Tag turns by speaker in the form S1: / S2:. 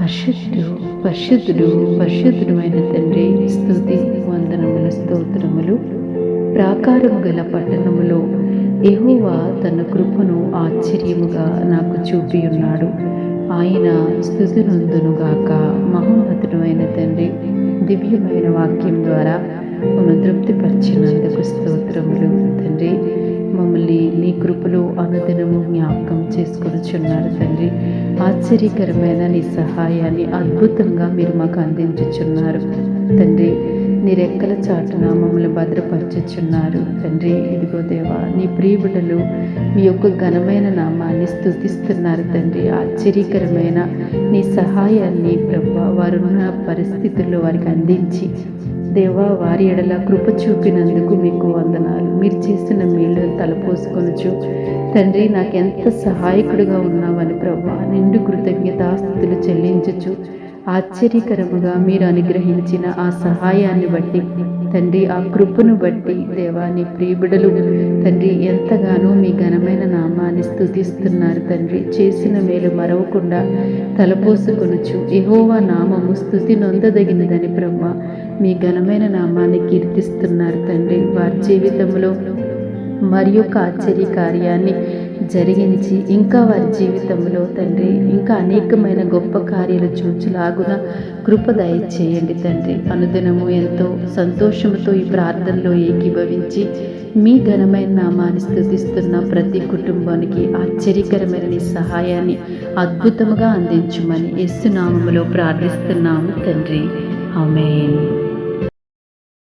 S1: పరిశుద్ధుడు పరిశుద్ధుడు పరిశుద్ధుడు అయిన తండ్రి స్థుతి వందనముల స్తోత్రములు. ప్రాకారము గల పట్టణములో ఎహోవా తన కృపను ఆశ్చర్యముగా నాకు చూపి ఉన్నాడు. ఆయన స్థుతినందునుగాక మహోన్నతుడు అయిన తండ్రి దివ్యమైన వాక్యం ద్వారా తృప్తిపరిచినందుకు స్తోత్రములు. తండ్రి కృపలో అనుదినము జ్ఞాపకం చేసుకొనిచున్నారు తండ్రి. ఆశ్చర్యకరమైన నీ సహాయాన్ని అద్భుతంగా మీరు మాకు అందించుచున్నారు తండ్రి. నీ రెక్కల చాటున మమ్మల్ని భద్రపరచుచున్నారు తండ్రి. ఇదిగో దేవా నీ ప్రియబిడలు మీ యొక్క ఘనమైన నామాన్ని స్థుతిస్తున్నారు తండ్రి. ఆశ్చర్యకరమైన నీ సహాయాన్ని ప్రభు వారున్న పరిస్థితుల్లో వారికి అందించి దేవా వారి ఎడల కృప చూపినందుకు మీకు వందనాలు. మీరు చేసిన మేలు తలపోసుకొనుచు. తండ్రి నాకెంత సహాయకుడిగా ఉన్నావని ప్రభా నిండు కృతజ్ఞతాస్థుతులు చెల్లించచ్చు ఆశ్చర్యకరముగా మీరు అనుగ్రహించిన ఆ సహాయాన్ని బట్టి తండ్రి ఆ కృపను బట్టి దేవా నీ ప్రియబిడలు తండ్రి ఎంతగానో మీ ఘనమైన నామాన్ని స్థుతిస్తున్నారు తండ్రి. చేసిన మేలు మరవకుండా తలపోసుకొనుచు ఎహోవా నామము స్థుతి నొందదగినదని బ్రహ్మ మీ ఘనమైన నామాన్ని కీర్తిస్తున్నారు తండ్రి. వారి జీవితంలో మరి యొక్క ఆశ్చర్య కార్యాన్ని జరిగించి ఇంకా వారి జీవితంలో తండ్రి ఇంకా అనేకమైన గొప్ప కార్యాలు చూచులాగున కృప దయచేయండి తండ్రి. అనుదినము ఎంతో సంతోషంతో ఈ ప్రార్థనలో ఏకీభవించి మీ ఘనమైన నామాన్ని స్థుతిస్తున్న ప్రతి కుటుంబానికి ఆశ్చర్యకరమైన నీ సహాయాన్ని అద్భుతముగా అందించమని యేసు నామములో ప్రార్థిస్తున్నాము తండ్రి. ఆమె